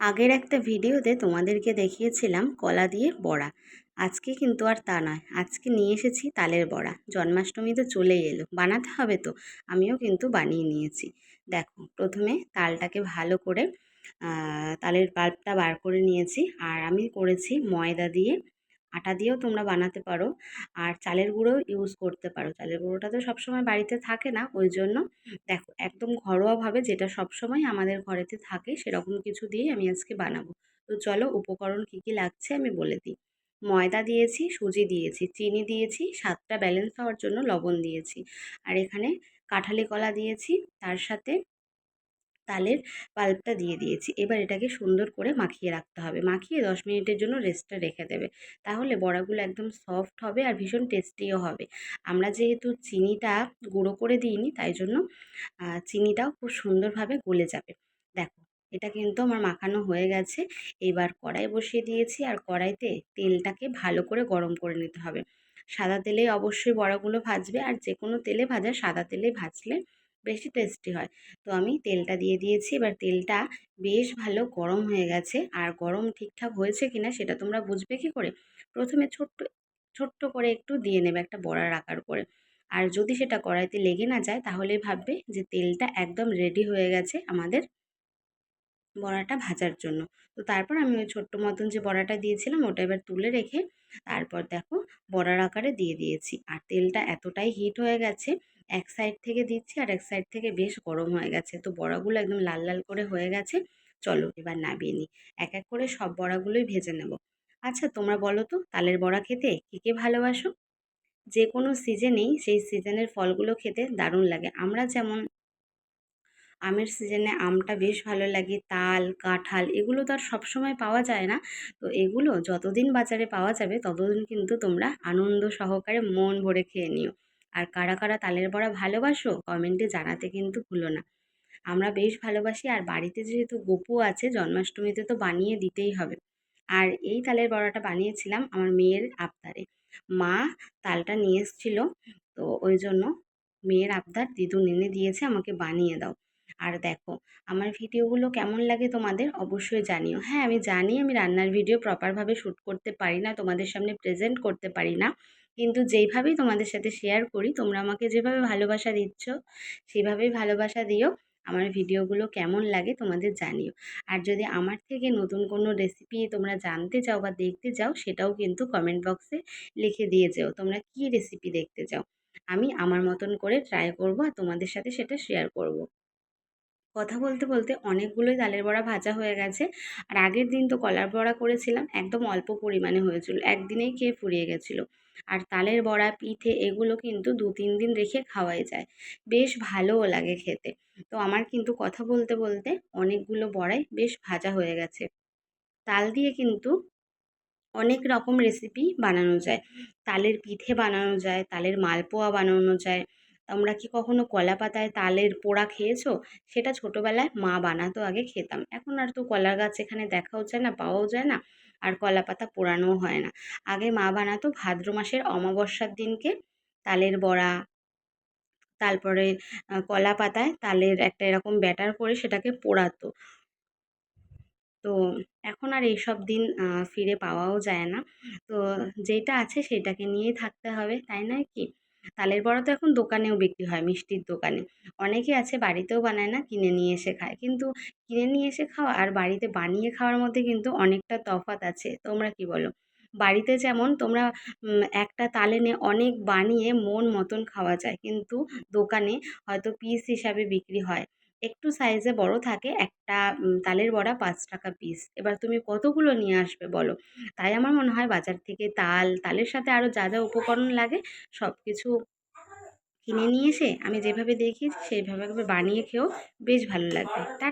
আগের একটা ভিডিওতে তোমাদেরকে দেখিয়েছিলাম কলা দিয়ে বড়া। আজকে কিন্তু আর তা নয়। আজকে নিয়ে এসেছি তালের বড়া। জন্মাষ্টমী তো চলেই এলো। বানাতে হবে তো। আমিও কিন্তু বানিয়ে নিয়েছি। দেখো, প্রথমে তালটাকে ভালো করে তালের পাল্পটা বার করে নিয়েছি। আর আমি করেছি ময়দা দিয়ে আটা দিয়েও তোমরা বানাতে পারো। আর চালের গুঁড়োও ইউজ করতে পারো। চালের গুঁড়োটা তো সবসময় বাড়িতে থাকে না, ওই জন্য দেখো, একদম ঘরোয়াভাবে যেটা সবসময় আমাদের ঘরেতে থাকে, সেরকম কিছু দিয়েই আমি আজকে বানাবো। তো চলো, উপকরণ কী কী লাগছে আমি বলে দিই। ময়দা দিয়েছি, সুজি দিয়েছি, চিনি দিয়েছি, স্বাদটা ব্যালেন্স হওয়ার জন্য লবণ দিয়েছি। আর এখানে কাঁঠালি কলা দিয়েছি, তার সাথে তালের পাল্পটা দিয়ে দিয়েছি। এবার এটাকে সুন্দর করে মাখিয়ে রাখতে হবে। মাখিয়ে দশ মিনিটের জন্য রেস্টে রেখে দেবে। তাহলে বড়াগুলো একদম সফট হবে আর ভীষণ টেস্টিও হবে। আমরা যেহেতু চিনিটা গুঁড়ো করে দিইনি, তাই জন্য চিনিটাও খুব সুন্দরভাবে গলে যাবে। দেখো, এটা কিন্তু আমার মাখানো হয়ে গেছে। এবার কড়াই বসিয়ে দিয়েছি আর কড়াইতে তেলটাকে ভালো করে গরম করে নিতে হবে। সাদা তেলেই অবশ্যই বড়াগুলো ভাজবে আর যে কোনো তেলে ভাজা, সাদা তেলে ভাজলে বেশি টেস্টি হয়। তো আমি তেলটা দিয়ে দিয়েছি। এবার তেলটা বেশ ভালো গরম হয়ে গেছে। আর গরম ঠিকঠাক হয়েছে কিনা সেটা তোমরা বুঝবে কি করে? প্রথমে ছোট্ট ছোট্ট করে একটু দিয়ে নেবে একটা বড়ার আকার করে। আর যদি সেটা কড়াইতে লেগে না যায় তাহলে ভাববে যে তেলটা একদম রেডি হয়ে গেছে আমাদের বড়াটা ভাজার জন্য। তো তারপর আমি ওই ছোট্ট মতন যে বড়াটা দিয়েছিলাম ওটা এবার তুলে রেখে তারপর দেখো বড়ার আকারে দিয়ে দিয়েছি। আর তেলটা এতটাই হিট হয়ে গেছে এক সাইড থেকে দিচ্ছি আর এক সাইড থেকে বেশ গরম হয়ে গেছে। তো বড়াগুলো একদম লাল লাল করে হয়ে গেছে। চলো এবার নামিয়ে নিই। এক এক করে সব বড়াগুলোই ভেজে নেব। আচ্ছা তোমরা বলো তো, তালের বড়া খেতে কে কে ভালোবাসো? যে কোনো সিজনেই সেই সিজনের ফলগুলো খেতে দারুণ লাগে। আমরা যেমন আমের সিজনে আমটা বেশ ভালো লাগে, তাল, কাঁঠাল এগুলো তো আর সবসময় পাওয়া যায় না। তো এগুলো যতদিন বাজারে পাওয়া যাবে ততদিন কিন্তু তোমরা আনন্দ সহকারে মন ভরে খেয়ে নিও। আর কারা কারা তালের বড়া ভালোবাসো, কমেন্টে জানাতে কিন্তু ভুলো না। আমরা বেশ ভালোবাসি আর বাড়িতে যেহেতু গপু আছে, জন্মাষ্টমীতে তো বানিয়ে দিতেই হবে। আর এই তালের বড়াটা বানিয়েছিলাম আমার মেয়ের আবদারে। মা তালটা নিয়ে এসেছিল, তো ওই জন্য মেয়ের আবদার দিদু এনে দিয়েছে, আমাকে বানিয়ে দাও। আর দেখো, আমার ভিডিওগুলো কেমন লাগে তোমাদের অবশ্যই জানিও। হ্যাঁ আমি জানি আমি রান্নার ভিডিও প্রপারভাবে শ্যুট করতে পারি না, তোমাদের সামনে প্রেজেন্ট করতে পারি না। কিন্তু যেইভাবেই তোমাদের সাথে শেয়ার করি, তোমরা আমাকে যেভাবে ভালোবাসা দিচ্ছ, সেভাবেই ভালোবাসা দিও। আমার ভিডিওগুলো কেমন লাগে তোমাদের জানিও। আর যদি আমার থেকে নতুন কোনো রেসিপি তোমরা জানতে চাও বা দেখতে চাও, সেটাও কিন্তু কমেন্ট বক্সে লিখে দিয়ে যেও। তোমরা কী রেসিপি দেখতে চাও? আমি আমার মতন করে ট্রাই করব আর তোমাদের সাথে সেটা শেয়ার করব। কথা বলতে বলতে অনেকগুলোই তালের বড়া ভাজা হয়ে গেছে। আর আগের দিন তো কলার বড়া করেছিলাম, একদম অল্প পরিমাণে হয়েছিল, একদিনেই খেয়ে ফুরিয়ে গেছিল। আর তালের বড়া, পিঠে এগুলো কিন্তু দু, তিন দিন রেখে খাওয়াই যায়। বেশ ভালোও লাগে খেতে। তো আমার কিন্তু কথা বলতে বলতে অনেকগুলো বড়াই বেশ ভাজা হয়ে গেছে। তাল দিয়ে কিন্তু অনেক রকম রেসিপি বানানো যায়। তালের পিঠে বানানো যায়, তালের মালপোয়া বানানো যায় তোমরা কি কখনো কলা পাতায় তালের পোড়া খেয়েছো? সেটা ছোটোবেলায় মা বানাতো, আগে খেতাম। এখন আর তো কলা গাছ এখানে দেখাও যায় না, পাওয়াও যায় না, আর কলা পাতা পোড়ানোও হয় না। আগে মা বানাতো ভাদ্র মাসের অমাবস্যার দিনকে তালের বড়া, তারপরে কলা পাতায় তালের একটা এরকম ব্যাটার করে সেটাকে পোড়াতো। তো এখন আর এইসব দিন ফিরে পাওয়াও যায় না। তো যেটা আছে সেটাকে নিয়েই থাকতে হবে, তাই নয় কি? তালের বড়া তো এখন দোকানেও বিক্রি হয়, মিষ্টির দোকানে। অনেকে আছে বাড়িতেও বানায় না, কিনে নিয়ে এসে খায়। কিন্তু কিনে নিয়ে এসে খাওয়া আর বাড়িতে বানিয়ে খাওয়ার মধ্যে কিন্তু অনেকটা তফাত আছে। তোমরা কি বলো? বাড়িতে যেমন তোমরা একটা তালে নিয়ে অনেক বানিয়ে মন মতন খাওয়া যায়। কিন্তু দোকানে হয়তো পিস হিসাবে বিক্রি হয়। একটু সাইজে বড় থাকে, একটা তালের বড়া পাঁচ টাকা পিস এবার তুমি কতগুলো নিয়ে আসবে বলো? তাই আমার মনে হয় বাজার থেকে তাল, তালের সাথে আরও যা যা উপকরণ লাগে সব কিছু কিনে নিয়ে এসে আমি যেভাবে দেখিয়েছি, সেইভাবে বানিয়ে খেয়েও বেশ ভালো লাগবে। টাটা।